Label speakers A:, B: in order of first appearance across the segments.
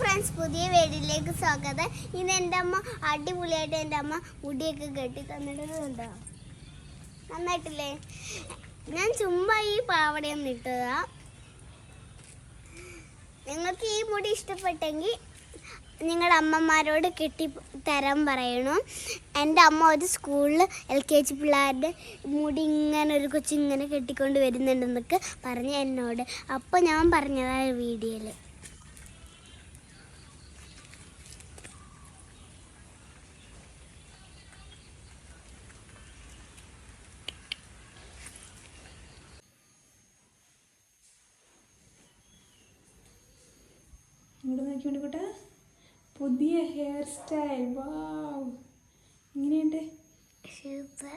A: Friends പുതിയ വീടിലേക്ക് സ്വാഗതം. ഇന്ന് എന്റെ അമ്മ അടിപൊളിയായിട്ട് എന്റെ അമ്മ മുടിയൊക്കെ കെട്ടി തന്നിട്ടുണ്ടോ നന്നായിട്ടില്ലേ? ഞാൻ ചുമ്മാ ഈ പാവടയൊന്നും ഇട്ടതാ. നിങ്ങൾക്ക് ഈ മുടി ഇഷ്ടപ്പെട്ടെങ്കിൽ നിങ്ങളുടെ അമ്മമാരോട് കെട്ടി തരാൻ പറയണം. എന്റെ അമ്മ ഒരു സ്കൂളിൽ എൽ കെ ജി പിള്ളേരുടെ മുടി ഇങ്ങനെ ഒരു കൊച്ചിങ്ങനെ കെട്ടിക്കൊണ്ട് വരുന്നുണ്ടെന്നൊക്കെ പറഞ്ഞ് എന്നോട്. അപ്പോൾ ഞാൻ പറഞ്ഞതാണ് വീഡിയോയിൽ.
B: ഇങ്ങോട്ട് നോക്കിയോണ്ട് കൂട്ടാ. പുതിയ ഹെയർ സ്റ്റൈൽ വാവ് ഇങ്ങനെയുണ്ട്.
A: സൂപ്പർ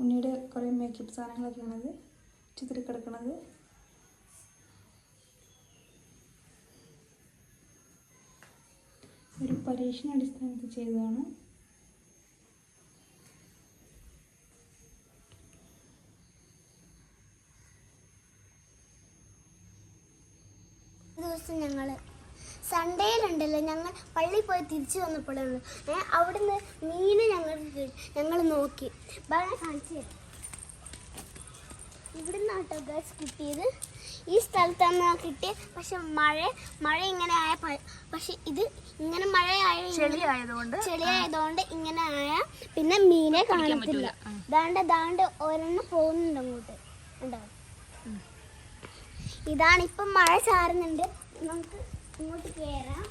B: ഉണ്ണിയുടെ കുറേ മേക്കപ്പ് സാധനങ്ങളൊക്കെയാണത് ചിത്രി കിടക്കണത്. ഒരു പരീക്ഷണ അടിസ്ഥാനത്തിൽ ചെയ്തതാണ്.
A: ദിവസം ഞങ്ങൾ സൺഡേയിലുണ്ടല്ലോ ഞങ്ങൾ പള്ളിയിൽ പോയി തിരിച്ചു വന്നപ്പോഴാണ് അവിടുന്ന് മീൻ ഞങ്ങൾ ഞങ്ങൾ നോക്കി. ഭയങ്കര കാണിച്ചു ഇവിടുന്ന് ആട്ടോ ഗസ് കിട്ടിയത്. ഈ സ്ഥലത്താണ് കിട്ടിയത്. പക്ഷെ മഴ മഴ ഇങ്ങനെ ആയ പക്ഷെ ഇത് ഇങ്ങനെ മഴ ആയ
B: ചെളി ആയതുകൊണ്ട്
A: ചെളിയായതുകൊണ്ട് ഇങ്ങനെ ആയ പിന്നെ മീനെ കാണത്തില്ല. ദാണ്ട് ദാണ്ട് ഒരെണ്ണം പോകുന്നുണ്ട് അങ്ങോട്ട്. ഉണ്ടാവും ഇതാണ് ഇപ്പം മഴ ചാറുന്നുണ്ട്. നമുക്ക് ഇങ്ങോട്ട് കയറാം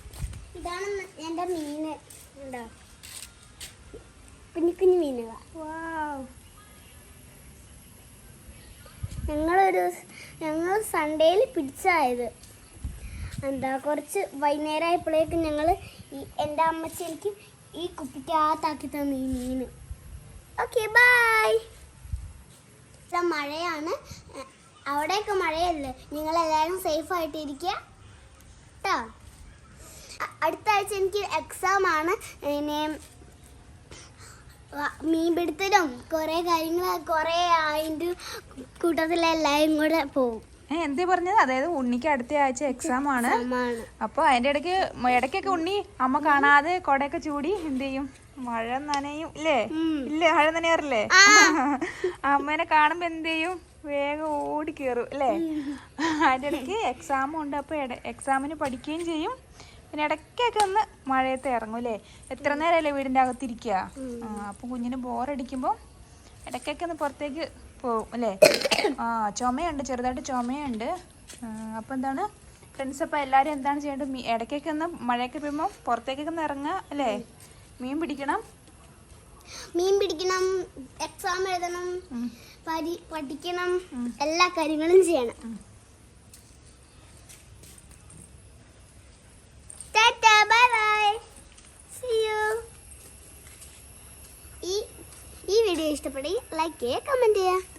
A: ഇതാണ് എന്റെ മീൻ. ഉണ്ടോ കുഞ്ഞു കുഞ്ഞു മീനുകൾ ഞങ്ങളൊരു ഞങ്ങൾ സൺഡേയിൽ പിടിച്ചായത്. എന്താ കുറച്ച് വൈകുന്നേരമായപ്പോഴേക്കും ഞങ്ങൾ ഈ എന്റെ അമ്മച്ചി എനിക്ക് ഈ കുപ്പിക്കകത്താക്കി തന്നു ഈ മീൻ. ഓക്കെ ബായ് മഴയാണ്. അവിടെയൊക്കെ മഴയല്ലേ? നിങ്ങളെല്ലാവരും സേഫായിട്ടിരിക്കുക കേട്ടോ. അടുത്ത ആഴ്ച എനിക്ക് എക്സാം ആണ്. വ- മീൻപിടുത്തലും കുറേ കാര്യങ്ങൾ കുറേ അതിന്റെ കൂട്ടത്തിലെല്ലാവരും കൂടെ
B: പോകും. എന്തേ പറഞ്ഞത്? അതായത് ഉണ്ണിക്ക് അടുത്ത ആഴ്ച എക്സാം ആണ്. അപ്പൊ അതിന്റെ ഇടയ്ക്ക് ഇടയ്ക്കൊക്കെ ഉണ്ണി അമ്മ കാണാതെ കൊടയൊക്കെ ചൂടി എന്ത് ചെയ്യും? മഴ നനയും ഇല്ലേ? ഇല്ലേ? മഴ നനയാറില്ലേ? അമ്മേനെ കാണുമ്പോ എന്ത് ചെയ്യും? വേഗം ഓടി കയറും അല്ലേ? അതിന്റെ ഇടയ്ക്ക് എക്സാമും ഉണ്ട് അപ്പോൾ എക്സാമിന് പഠിക്കുകയും ചെയ്യും. പിന്നെ ഇടയ്ക്കൊക്കെ ഒന്ന് മഴയത്ത് ഇറങ്ങും അല്ലേ? എത്ര നേരമല്ലേ വീടിന്റെ അകത്തിരിക്കുക? അപ്പം കുഞ്ഞിന് ബോറടിക്കുമ്പോൾ ഇടയ്ക്കൊക്കെ ഒന്ന് പുറത്തേക്ക് പോവും അല്ലേ? ആ ചുമയുണ്ട് ചെറുതായിട്ട് ചുമയുണ്ട്. അപ്പം എന്താണ്? ഫ്രണ്ട്സ് അപ്പം എല്ലാവരും എന്താണ് ചെയ്യേണ്ടത്? മീ- ഇടയ്ക്കൊക്കെ ഒന്ന് മഴയൊക്കെ പെയ്യുമ്പോൾ പുറത്തേക്കൊക്കെ ഒന്ന് ഇറങ്ങുക അല്ലേ? മീൻ പിടിക്കണം.
A: മീൻ പിടിക്കണം എക്സാം എഴുതണം. പഠിക്കണം. എല്ലാ കാര്യങ്ങളും ചെയ്യണം. ബൈ ബൈ സീ യു ഈ ഈ വീഡിയോ ഇഷ്ടപ്പെടുകയും ലൈക്ക് ചെയ്യുക കമന്റ് ചെയ്യുക.